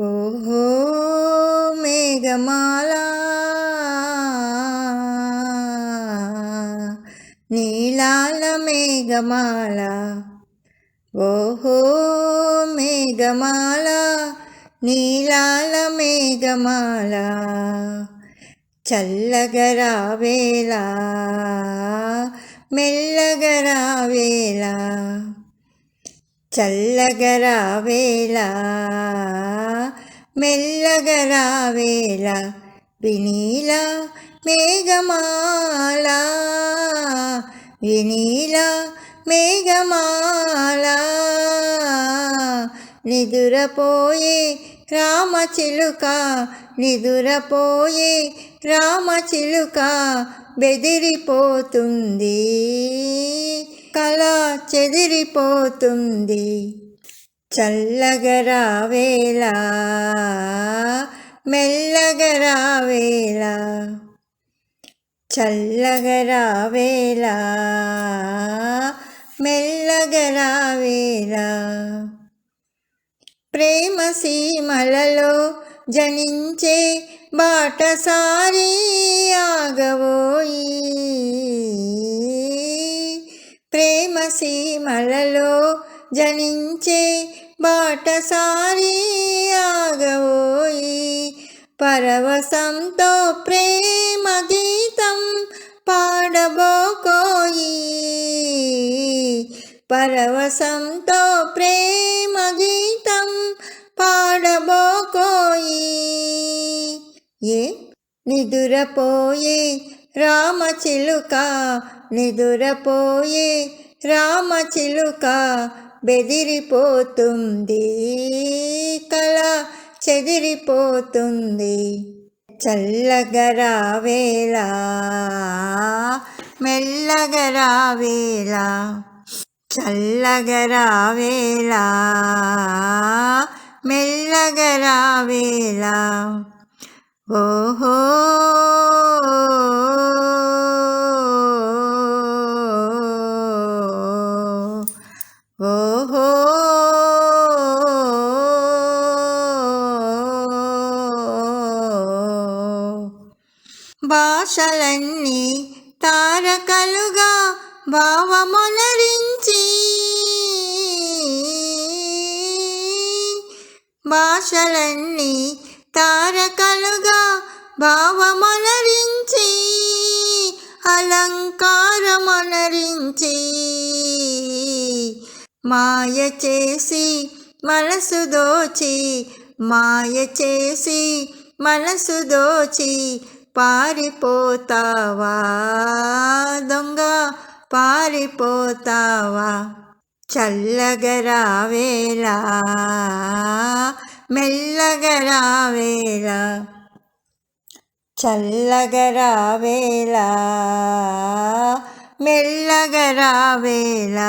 ఓహో మేఘమాల నీలాల మేఘమాల. ఓహో మేఘమాల నీలాల మేఘమాల. చల్లగరావేలా మెల్లగరావేలా చల్లగరావేలా మెల్లగరావేలా వినీల మేఘమాల వినీల మేఘమాల నిదురపోయే రామచిలుక నిదురపోయే రామచిలుక బెదిరిపోతుంది. కళ చెదిరిపోతుంది. చల్లగరావేలా మెల్లగరావేలా చల్లగరావేలా మెల్లగరావేలా ప్రేమ సీమలలో జనించే బాటసారి ఆగవోయి సీమలలో జనించే బాటసారి ఆగవోయి. పరవశంతో ప్రేమ గీతం పాడబోకోయి. పరవశంతో ప్రేమ గీతం పాడబోకోయి. ఏ? నిదురపోయే రామచిలుక నిదురపోయే రామచిలుక బెదిరిపోతుంది. కళ చెదిరిపోతుంది. చల్లగరావేలా మెల్లగరావేలా చల్లగరావేలా మెల్లగరావేలా ఓహో ఓహో భాషలన్నీ తారకలుగా భావమునరించి భాషలన్నీ తారకలుగా భావమునరించి అలంకారమునరించి మాయ చేసి మనసు దోచి మాయ చేసి మనసు దోచి పారిపోతావా? దొంగ పారిపోతావా? చల్లగరావేలా మెల్లగరావేలా చల్లగరావేలా మెల్లగరావేలా